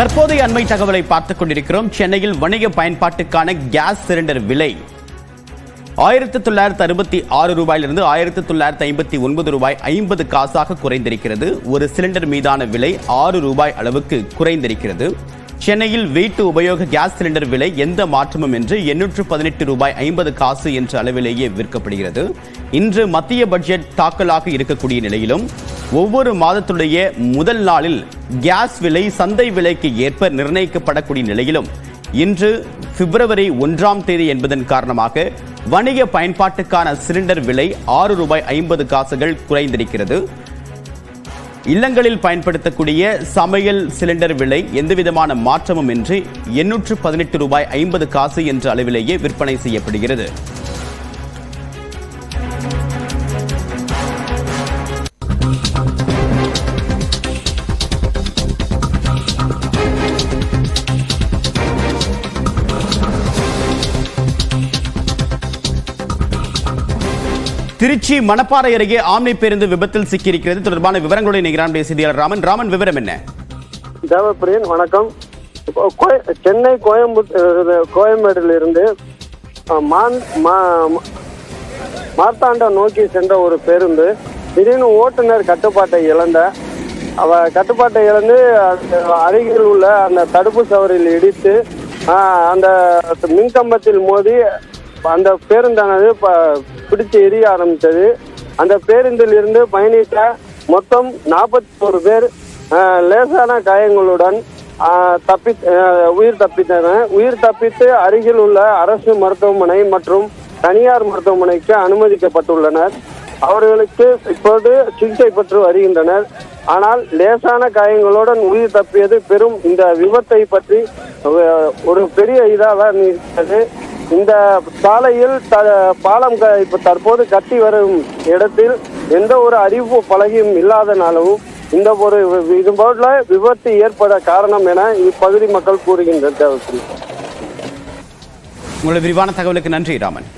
தற்போதைய அண்மை தகவலை பார்த்துக் கொண்டிருக்கிறோம். சென்னையில் வணிக பயன்பாட்டுக்கான கேஸ் சிலிண்டர் விலை ஆயிரத்தி தொள்ளாயிரத்தி அறுபத்தி ஆறு ரூபாயிலிருந்து ஆயிரத்தி தொள்ளாயிரத்தி ஐம்பத்தி ஒன்பது ரூபாய் ஐம்பது காசாக குறைந்திருக்கிறது. ஒரு சிலிண்டர் மீதான விலை ஆறு ரூபாய் அளவுக்கு குறைந்திருக்கிறது. சென்னையில் வீட்டு உபயோக கேஸ் சிலிண்டர் விலை எந்த மாற்றமும் என்று எண்ணூற்று பதினெட்டு ரூபாய் ஐம்பது காசு என்ற அளவிலேயே விற்கப்படுகிறது. இன்று மத்திய பட்ஜெட் தாக்கலாக இருக்கக்கூடிய நிலையிலும் ஒவ்வொரு மாதத்துடைய முதல் நாளில் கேஸ் விலை சந்தை விலைக்கு ஏற்ப நிர்ணயிக்கப்படக்கூடிய நிலையிலும் இன்று பிப்ரவரி ஒன்றாம் தேதி என்பதன் காரணமாக வணிக பயன்பாட்டுக்கான சிலிண்டர் விலை ஆறு ரூபாய் ஐம்பது காசுகள் குறைந்திருக்கிறது. இல்லங்களில் பயன்படுத்தக்கூடிய சமையல் சிலிண்டர் விலை எந்தவிதமான மாற்றமும் இன்றி எண்ணூற்று பதினெட்டு ரூபாய் ஐம்பது காசு என்ற அளவிலேயே விற்பனை செய்யப்படுகிறது. திருச்சி மணப்பாறை அருகே ஆம்னி பேருந்து விபத்தில் சிக்கியிருக்கிறது. தொடர்பான விவரங்களுடைய நிகரான செய்தியாளர் ராமன். ராமன் விவரம் என்ன? தேவப்பிரியன் வணக்கம். சென்னை கோயம்புத்தூர் கோயம்பேடுல இருந்து மா- மார்த்தாண்டம் நோக்கி சென்ற ஒரு பேருந்து திடீர்னு ஓட்டுநர் கட்டுப்பாட்டை இழந்த. அவ கட்டுப்பாட்டை இழந்து அருகில் உள்ள அந்த தடுப்பு சவரில் இடித்து அந்த மின்கம்பத்தில் மோதி அந்த பேருந்தானது ப- பிடிச்சு எரிய ஆரம்பித்தது அந்த பேருந்தில் இருந்து பயணித்த மொத்தம் நாற்பத்தி ஒரு பேர் லேசான காயங்களுடன் தப்பி உயிர் தப்பித்தனர். உயிர் தப்பித்து அருகில் உள்ள அரசு மருத்துவமனை மற்றும் தனியார் மருத்துவமனைக்கு அனுமதிக்கப்பட்டுள்ளனர். அவர்களுக்கு இப்போது சிகிச்சை பெற்று வருகின்றனர். ஆனால் லேசான காயங்களுடன் உயிர் தப்பியது பெரும் இந்த விபத்தை பற்றி ஒரு பெரிய இதாக இருக்கிறது இந்த சாலையில் த பாலம் க இப்போ தற்போது கட்டி வரும் இடத்தில் எந்த ஒரு அறிவு பலகையும் இல்லாதனாலும் இந்த ஒரு இது போல விபத்து ஏற்பட காரணம் என இப்பகுதி மக்கள் கூறுகின்றனர் உங்களுடைய விரிவான தகவலுக்கு நன்றி ராமன்